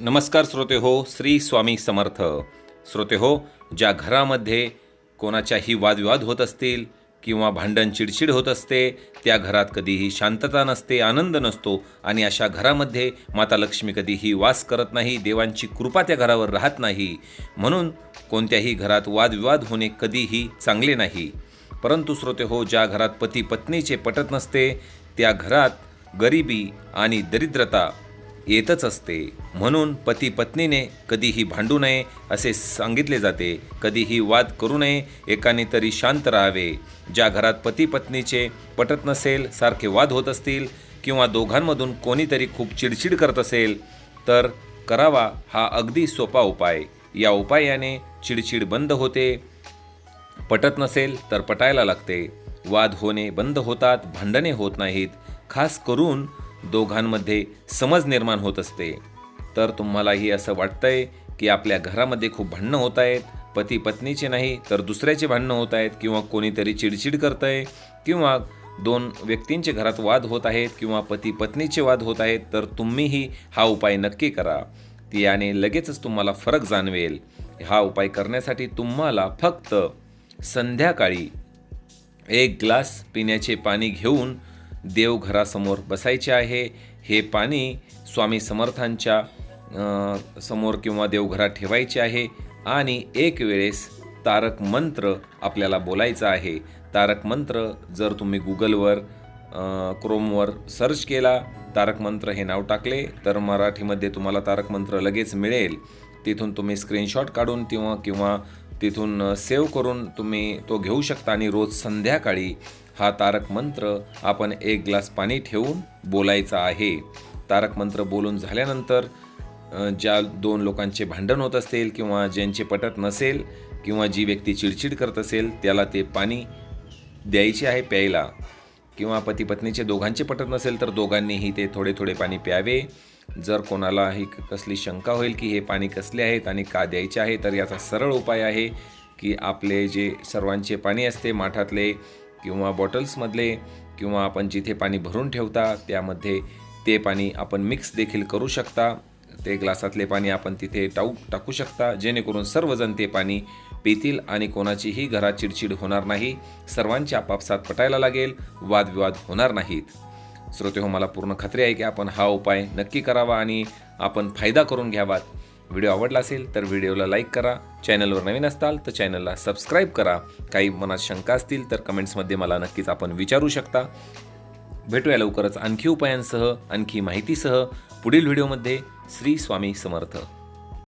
नमस्कार श्रोते हो श्री स्वामी समर्थ. श्रोते हो ज्या घरामध्ये कोणाच्याही वादविवाद होत असतील किंवा भांडण चिडचिड होत असते त्या घरात कधीही शांतता नसते आनंद नसतो आणि अशा घरामध्ये माता लक्ष्मी कधीही वास करत नाही देवांची कृपा त्या घरावर राहत नाही. म्हणून कोणत्याही घरात वादविवाद होणे कधीही चांगले नाही. परंतु श्रोते हो ज्या घरात पती पत्नीचे पटत नसते त्या घरात गरिबी आणि दरिद्रता येतच असते. म्हणून पती पत्नीने कधीही भांडू नये असे सांगितले जाते. कधीही वाद करू नये एकाने तरी शांत राहावे. ज्या घरात पती पत्नीचे पटत नसेल सारखे वाद होत असतील किंवा दोघांमधून कोणीतरी खूप चिडचिड करत असेल तर करावा हा अगदी सोपा उपाय. या उपायाने चिडचिड बंद होते. पटत नसेल तर पटायला लागते. वाद होणे बंद होतात भांडणे होत नाहीत. खास करून दोघांमध्ये समज निर्माण होत असते. तर तुम्हालाही असं वाटतंय की आपल्या घरामध्ये खूप भांडणं होत आहेत. पती पत्नीचे नाही तर दुसऱ्याचे भांडणं होत आहेत किंवा कोणीतरी चिडचिड करतंय किंवा दोन व्यक्तींचे घरात वाद होत आहेत किंवा पती पत्नीचे वाद होत आहेत तर तुम्हीही हा उपाय नक्की करा. ती याने लगेचच तुम्हाला फरक जाणवेल. हा उपाय करण्यासाठी तुम्हाला फक्त संध्याकाळी एक ग्लास पिण्याचे पाणी घेऊन देवघरासमोर बसायचे आहे. हे पाणी स्वामी समर्थांच्या समोर किंवा देवघरात ठेवायचे आहे. आणि एक वेळेस तारक मंत्र आपल्याला बोलायचा आहे. तारक मंत्र जर तुम्ही गुगलवर क्रोमवर सर्च केला तारक मंत्र हे नाव टाकले तर मराठीमध्ये तुम्हाला तारक मंत्र लगेच मिळेल. तिथून तुम्ही स्क्रीनशॉट काढून किंवा किंवा तिथून सेव्ह करून तुम्ही तो घेऊ शकता आणि रोज संध्याकाळी हा तारक मंत्र आपण एक ग्लास पाणी ठेवून बोलायचा आहे. तारक मंत्र बोलून झाल्यानंतर ज्या दोन लोकांचे भांडण होत असतील किंवा ज्यांचे पटत नसेल किंवा जी व्यक्ती चिडचिड करत असेल त्याला ते पाणी द्यायचे आहे प्यायला. किंवा पती पत्नीचे दोघांचे पटत नसेल तर दोघांनीही ते थोडे थोडे पाणी प्यावे. जर कोणालाही कसली शंका होईल की हे पाणी कसले आहेत आणि का द्यायचे आहे तर याचा सरळ उपाय आहे की आपले जे सर्वांचे पाणी असते माठातले किंवा बॉटल्समधले किंवा आपण जिथे पाणी भरून ठेवता त्यामध्ये ते पाणी आपण मिक्स देखील करू शकता. ते ग्लासातले पाणी आपण तिथे टाऊ टाकू शकता. जेणेकरून सर्वजण ते पाणी पितील आणि कोणाचीही घरात चिडचिड होणार नाही. सर्वांच्या आपापसात पटायला लागेल. वादविवाद होणार नाहीत. श्रोते हो मला पूर्ण खात्री आहे की आपण हा उपाय नक्की करावा आणि आपण फायदा करून घ्यावात. व्हिडिओ आवडला असेल तर व्हिडिओला लाईक करा. चॅनलवर नवीन असताल तर चॅनलला सबस्क्राईब करा. काही मनात शंका असतील तर कमेंट्समध्ये मला नक्कीच आपण विचारू शकता. भेटूया लवकरच आणखी उपायांसह आणखी माहितीसह पुढील व्हिडिओमध्ये. श्री स्वामी समर्थ.